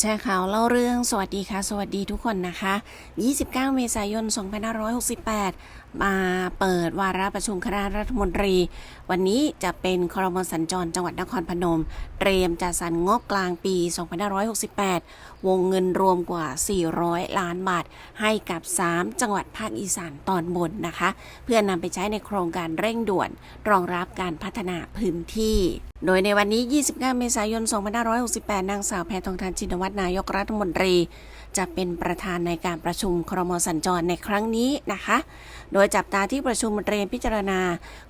แชร์ข่าวเล่าเรื่องสวัสดีค่ะ สวัสดีทุกคนนะคะ 29 เมษายน 2568 มาเปิดวาระประชุมคณะรัฐมนตรี วันนี้จะเป็นครมสัญจรจังหวัดนครพนม เตรียมจัดสรรงบกลางปี 2568 วงเงินรวมกว่า 400 ล้านบาท ให้กับ 3 จังหวัดภาคอีสานตอนบนนะคะ เพื่อนำไปใช้ในโครงการเร่งด่วน รองรับการพัฒนาพื้นที่โดยในวันนี้ 29 เมษายน 2568 นางสาวแพทองทานชินวัตรนายกรัฐมนตรี จะเป็นประธานในการประชุมครมสัญจรในครั้งนี้นะคะ โดยจับตาที่ประชุมเตรียมพิจารณา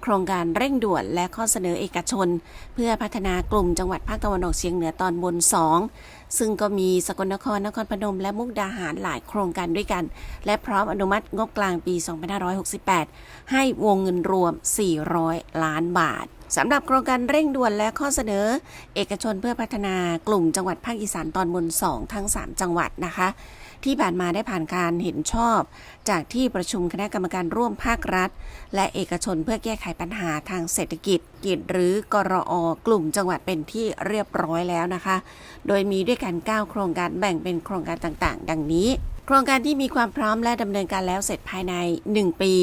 โครงการเร่งด่วนและข้อเสนอเอกชน เพื่อพัฒนากลุ่มจังหวัดภาคตะวันออกเฉียงเหนือตอนบน 2ซึ่งก็มีสกลนครนครพนมและมุกดาหารหลายโครงการด้วยกัน และพร้อมอนุมัติงบกลางปี 2568 ให้วงเงินรวม 400 ล้านบาทสำหรับโครงการเร่งด่วนและข้อเสนอ เอกชนเพื่อพัฒนากลุ่มจังหวัดภาคอีสานตอนบน 2 ทั้ง 3 จังหวัดนะคะ ที่ผ่านมาได้ผ่านการเห็นชอบ จากที่ประชุมคณะกรรมการร่วมภาครัฐ และเอกชนเพื่อแก้ไขปัญหาทางเศรษฐกิจกิจหรือกรอกลุ่มจังหวัดเป็นที่เรียบร้อยแล้วนะคะ โดยมีด้วยกัน9โครงการแบ่งเป็นโครงการต่างๆ ดังนี้ โครงการที่มีความพร้อมและดำเนินการแล้วเสร็จภายใน 1 ปี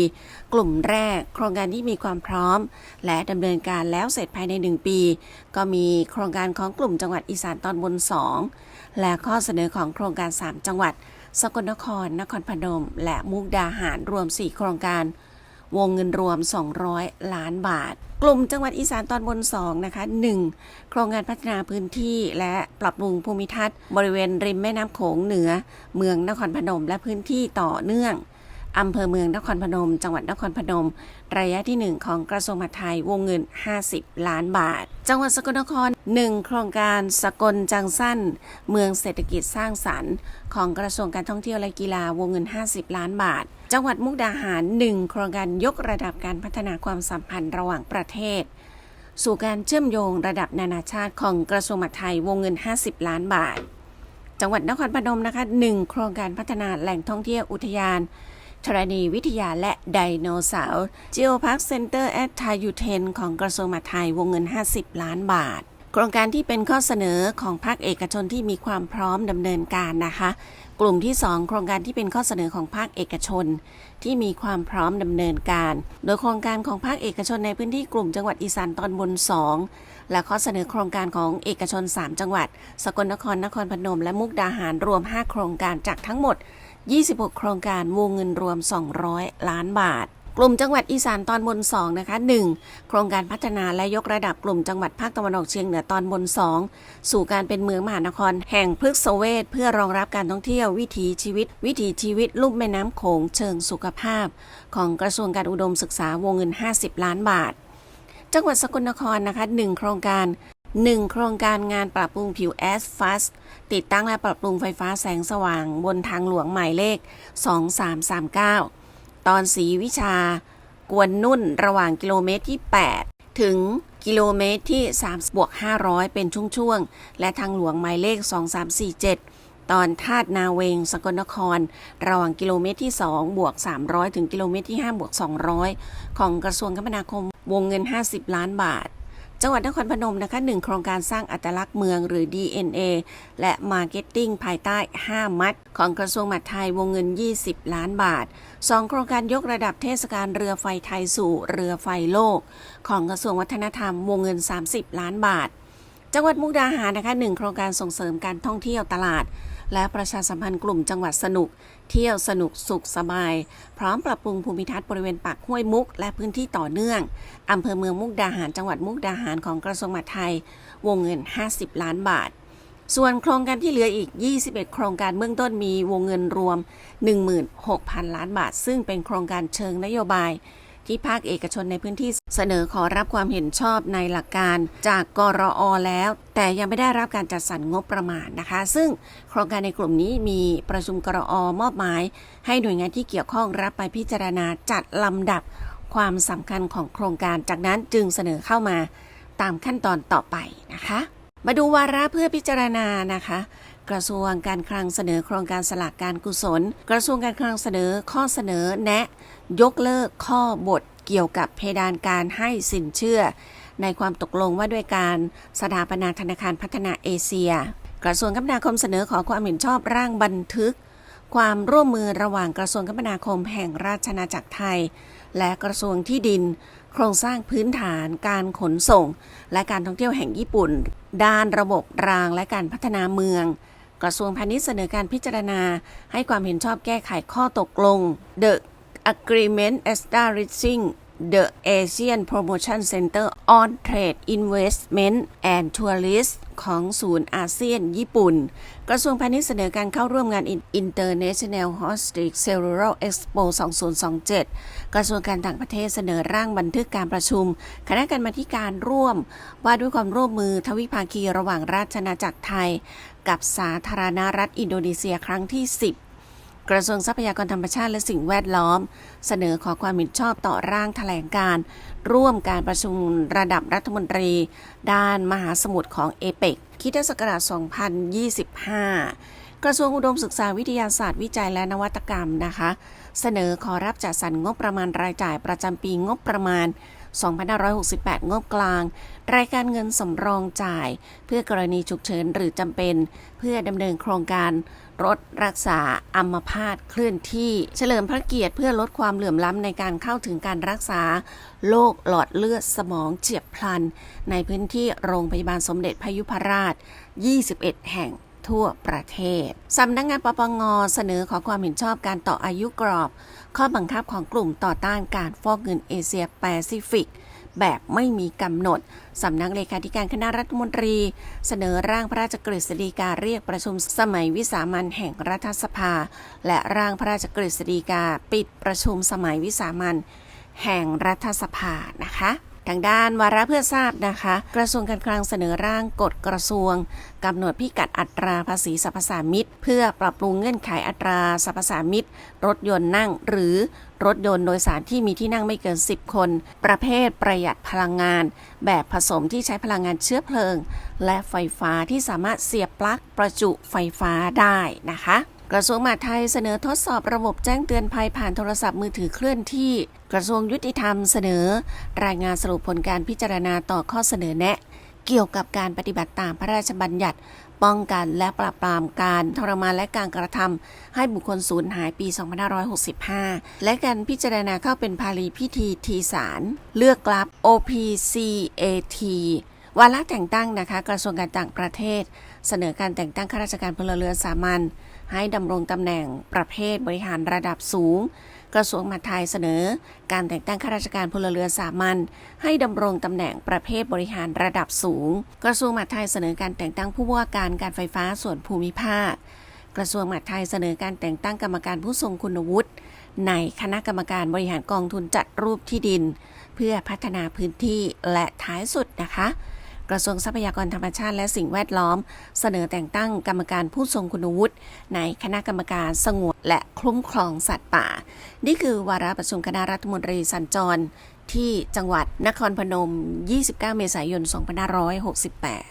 กลุ่มแรก โครงการที่มีความพร้อม และดำเนินการแล้วเสร็จภายใน 1 ปี ก็มีโครงการของกลุ่มจังหวัดอีสานตอนบน 2 และข้อเสนอของโครงการ 3 จังหวัด สกลนคร นครพนม และมุกดาหารรวม 4 โครงการ วงเงินรวม 200 ล้านบาท กลุ่มจังหวัดอีสานตอนบน 2 นะคะ 1. โครงการพัฒนาพื้นที่และปรับปรุงภูมิทัศน์ บริเวณริมแม่น้ำโขงเหนือ เมืองนครพนมและพื้นที่ต่อเนื่อง อำเภอเมืองนครพนม จังหวัดนครพนม ระยะที่ 1 ของกระทรวงมหาดไทยวงเงิน 50 ล้านบาท จังหวัดสกลนคร 1 โครงการสกลจังสั้น เมืองเศรษฐกิจสร้างสรรค์ ของกระทรวงการท่องเที่ยวและกีฬาวงเงิน 50 ล้านบาท จังหวัดมุกดาหาร 1 โครงการยกระดับการพัฒนาความสัมพันธ์ระหว่างประเทศ สู่การเชื่อมโยงระดับนานาชาติของกระทรวงมหาดไทยวงเงิน 50 ล้านบาท จังหวัดนครพนมนะคะ1โครงการพัฒนาแหล่งท่องเที่ยวอุทยาน ธรณีวิทยาและไดโนเสาร์ Geopark Center at Thai u t e n ของกระทรวงมหาดไทยวงเงิน 50 ล้านบาท โครงการที่เป็นข้อเสนอของภาคเอกชนที่มีความพร้อมดำเนินการนะคะ กลุ่มที่ 2 โครงการที่เป็นข้อเสนอของภาคเอกชน ที่มีความพร้อมดำเนินการ โดยโครงการของภาคเอกชนในพื้นที่กลุ่มจังหวัดอีสานตอนบน 2 และข้อเสนอโครงการของเอกชน 3 จังหวัด สกลนครนครพนม และมุกดาหารรวม 5 โครงการจากทั้งหมด 26 โครงการวงเงินรวม 200 ล้านบาท กลุ่มจังหวัดอีสานตอนบน 2 นะคะ 1. โครงการพัฒนาและยกระดับกลุ่มจังหวัดภาคตะวันออกเฉียงเหนือตอนบน 2 สู่การเป็นเมืองมหานคร แห่งพฤกษเวทเพื่อรองรับการท่องเที่ยววิถีชีวิต วิถีชีวิตลุ่มแม่น้ำโขงเชิงสุขภาพ ของกระทรวงการอุดมศึกษาวงเงิน 50 ล้านบาทจังหวัดสกลนครนะคะ1โครงการ 1 โครงการงานปรับปรุงผิวแอสฟัสติดตั้งและปรับปรุงไฟฟ้าแสงสว่างบนทางหลวงหมายเลข 2339 ตอนสีวิชากวนนุ่นระหว่างกิโลเมตรที่ 8 ถึงกิโลเมตรที่ 3 บวก 500 เป็นช่วงๆ และทางหลวงหมายเลข 2347 ตอนธาตุนาเวงสกลนคร ระหว่างกิโลเมตรที่ 2 บวก 300 ถึงกิโลเมตรที่ 5 บวก 200 ของกระทรวงคมนาคมวงเงิน 50 ล้านบาท จังหวัดนครพนมนะคะ1โครงการสร้างอัตลักษณ์เมืองหรือ DNA และมาร์เก็ตติ้งภายใต้ 5 มัด ของกระทรวงมหาดไทยวงเงิน 20 ล้านบาท 2 โครงการยกระดับเทศกาลเรือไฟไทยสู่เรือไฟโลก ของกระทรวงวัฒนธรรมวงเงิน 30 ล้านบาท จังหวัดมุกดาหารนะคะ1โครงการส่งเสริมการท่องเที่ยวตลาด และประชาสัมพันธ์กลุ่มจังหวัดสนุก เที่ยวสนุกสุขสบาย พร้อมปรับปรุงภูมิทัศน์บริเวณปากห้วยมุก และพื้นที่ต่อเนื่องอำเภอเมืองมุกดาหาร จังหวัดมุกดาหารของกระทรวงมหาดไทย วงเงิน 50 ล้านบาทส่วนโครงการที่เหลืออีก 21 โครงการเบื้องต้นมีวงเงินรวม 16,000 ล้านบาท ซึ่งเป็นโครงการเชิงนโยบาย ที่ภาคเอกชนในพื้นที่เสนอขอรับความเห็นชอบในหลักการจากกรออแล้ว แต่ยังไม่ได้รับการจัดสรรงบประมาณนะคะ ซึ่งโครงการในกลุ่มนี้มีประชุมกรออมอบหมาย ให้หน่วยงานที่เกี่ยวข้องรับไปพิจารณาจัดลำดับความสำคัญของโครงการจากนั้นจึงเสนอเข้ามาตามขั้นตอนต่อไปนะคะ มาดูวาระเพื่อพิจารณานะคะ กระทรวงการคลังเสนอโครงการสลากการกุศล กระทรวงการคลังเสนอข้อเสนอแนะ ยกเลิกข้อบทเกี่ยวกับเพดานการให้สินเชื่อ ในความตกลงว่าด้วยการสถาปนาธนาคารพัฒนาเอเชีย กระทรวงคมนาคมเสนอขอความเห็นชอบร่างบันทึก ความร่วมมือระหว่างกระทรวงคมนาคมแห่งราชอาณาจักรไทย และกระทรวงที่ดิน โครงสร้างพื้นฐาน การขนส่ง และการท่องเที่ยวแห่งญี่ปุ่น ด้านระบบรางและการพัฒนาเมือง กระทรวงพาณิชย์เสนอการพิจารณา ให้ความเห็นชอบแก้ไขข้อตกลง The Agreement Establishing the Asian Promotion Center on Trade Investment and Tourism ของศูนย์อาเซียน ญี่ปุ่น กระทรวงพาณิชย์เสนอการเข้าร่วมงาน International Holistic Cellular Expo 2027 กระทรวงการต่างประเทศเสนอร่างบันทึกการประชุม คณะกรรมาธิการร่วม ว่าด้วยความร่วมมือทวิภาคีระหว่างราชอาณาจักรไทย กับสาธารณรัฐอินโดนีเซียครั้งที่ 10 กระทรวงทรัพยากรธรรมชาติและสิ่งแวดล้อม เสนอขอความเห็นชอบต่อร่างแถลงการ ร่วมการประชุมระดับรัฐมนตรี ด้านมหาสมุทรของเอเปกคิดศักราช 2025 กระทรวงอุดมศึกษาวิทยาศาสตร์วิจัยและนวัตกรรมนะคะ เสนอขอรับจัดสรรงบประมาณรายจ่ายประจำปีงบประมาณ2568 งบกลาง รายการเงินสำรองจ่าย เพื่อกรณีฉุกเฉินหรือจำเป็น เพื่อดำเนินโครงการ รถรักษาอัมพาตเคลื่อนที่ เฉลิมพระเกียรติเพื่อลดความเหลื่อมล้ำในการเข้าถึงการรักษาโรคหลอดเลือดสมองเฉียบพลัน ในพื้นที่โรงพยาบาลสมเด็จพยุพราช 21 แห่งทั่วประเทศ สำนักงงานปปงเสนอขอความเห็นชอบการต่ออายุกรอบ ข้อบังคับของกลุ่มต่อต้านการฟอกเงินเอเชียแปซิฟิก แบบไม่มีกำหนด สำนักเลขาธิการคณะรัฐมนตรี เสนอร่างพระราชกฤษฎีกาเรียกประชุมสมัยวิสามันแห่งรัฐสภา และร่างพระราชกฤษฎีกาปิดประชุมสมัยวิสามันแห่งรัฐสภานะคะ ทางด้านวาระเพื่อทราบนะคะ กระทรวงการคลังเสนอร่างกฎกระทรวงกำหนดพิกัดอัตราภาษีสรรพสามิตเพื่อปรับปรุงเงื่อนไขอัตราสรรพสามิตรถยนต์นั่งหรือรถยนต์โดยสารที่มีที่นั่งไม่เกิน 10 คน ประเภทประหยัดพลังงาน แบบผสมที่ใช้พลังงานเชื้อเพลิง และไฟฟ้าที่สามารถเสียบปลั๊กประจุไฟฟ้าได้นะคะกระทรวงมหาดไทยเสนอทดสอบระบบแจ้งเตือนภัยผ่านโทรศัพท์มือถือเคลื่อนที่ กระทรวงยุติธรรมเสนอ รายงานสรุปผลการพิจารณาต่อข้อเสนอแนะ เกี่ยวกับการปฏิบัติตามพระราชบัญญัติ ป้องกันและปราบปรามการทรมานและการกระทำให้บุคคลสูญหายปี 2565 และการพิจารณาเข้าเป็นภาลีพิธีทีสาร เลือกกลับ OPCAT วาระแต่งตั้งนะคะ กระทรวงการต่างประเทศ เสนอการแต่งตั้งข้าราชการพลเรือนสามัญให้ดำรงตำแหน่งประเภทบริหารระดับสูง กระทรวงมหาดไทยเสนอ การแต่งตั้งข้าราชการพลเรือนสามัญให้ดำรงตำแหน่งประเภทบริหารระดับสูง กระทรวงมหาดไทยเสนอการแต่งตั้งผู้ว่าการการไฟฟ้าส่วนภูมิภาค กระทรวงมหาดไทยเสนอการแต่งตั้งกรรมการผู้ทรงคุณวุฒิในคณะกรรมการบริหารกองทุนจัดรูปที่ดิน เพื่อพัฒนาพื้นที่และท้ายสุดนะคะ ระทรวงทรัพยากรธรรมชาติและสิ่งแวดล้อม เสนอแต่งตั้งกรรมการผู้ทรงคุณวุฒิในคณะกรรมการสงวนและคุ้มครองสัตว์ป่า นี่คือวาระประชุมคณะรัฐมนตรีสัญจร ที่จังหวัดนครพนม 29 เมษายน 2568